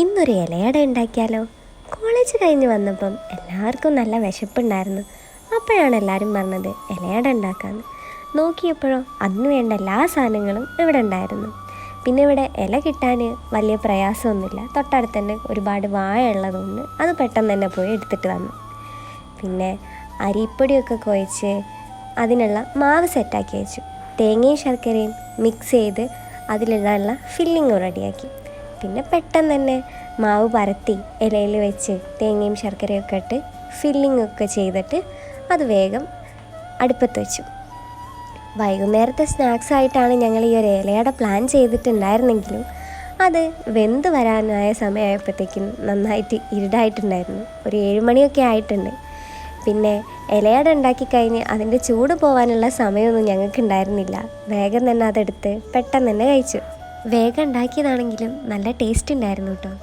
ഇന്നൊരു ഇലയട ഉണ്ടാക്കിയാലോ? കോളേജ് കഴിഞ്ഞ് വന്നപ്പം എല്ലാവർക്കും നല്ല വിശപ്പുണ്ടായിരുന്നു. അപ്പോഴാണ് എല്ലാവരും പറഞ്ഞത് ഇലയട ഉണ്ടാക്കാമെന്ന് നോക്കിയപ്പോഴോ അന്ന് വേണ്ട എല്ലാ സാധനങ്ങളും ഇവിടെ ഉണ്ടായിരുന്നു. പിന്നെ ഇവിടെ ഇല കിട്ടാൻ വലിയ പ്രയാസമൊന്നുമില്ല. തൊട്ടടുത്ത് തന്നെ ഒരുപാട് വാഴ ഉള്ളതുകൊണ്ട് അത് പെട്ടെന്ന് തന്നെ പോയി എടുത്തിട്ട് വന്നു. പിന്നെ അരിപ്പൊടിയൊക്കെ കുഴച്ച് അതിനുള്ള മാവ് സെറ്റാക്കി വെച്ചു. തേങ്ങയും ശർക്കരയും മിക്സ് ചെയ്ത് അതിലിടാനുള്ള ഫില്ലിങ് റെഡിയാക്കി പിന്നെ പെട്ടെന്ന് തന്നെ മാവ് പരത്തി ഇലയിൽ വെച്ച് തേങ്ങയും ശർക്കരയൊക്കെ ഇട്ട് ഫില്ലിംഗ് ഒക്കെ ചെയ്തിട്ട് അത് വേഗം അടുപ്പത്ത് വെച്ചു. വൈകുന്നേരത്തെ സ്നാക്സ് ആയിട്ടാണ് ഞങ്ങൾ ഈ ഒരു ഇലയട പ്ലാൻ ചെയ്തിട്ടുണ്ടായിരുന്നെങ്കിലും അത് വെന്ത് വരാനായ സമയമായപ്പോഴത്തേക്കും നന്നായിട്ട് ഇരുടായിട്ടുണ്ടായിരുന്നു. ഒരു ഏഴുമണിയൊക്കെ ആയിട്ടുണ്ട്. പിന്നെ ഇലയട ഉണ്ടാക്കി കഴിഞ്ഞ് അതിന്റെ ചൂട് പോകാനുള്ള സമയമൊന്നും ഞങ്ങൾക്ക് ഉണ്ടായിരുന്നില്ല വേഗം തന്നെ അതെടുത്ത് പെട്ടെന്ന് തന്നെ കഴിച്ചു. വേഗം ഉണ്ടാക്കിയതാണെങ്കിലും നല്ല ടേസ്റ്റ് ഉണ്ടായിരുന്നു കേട്ടോ.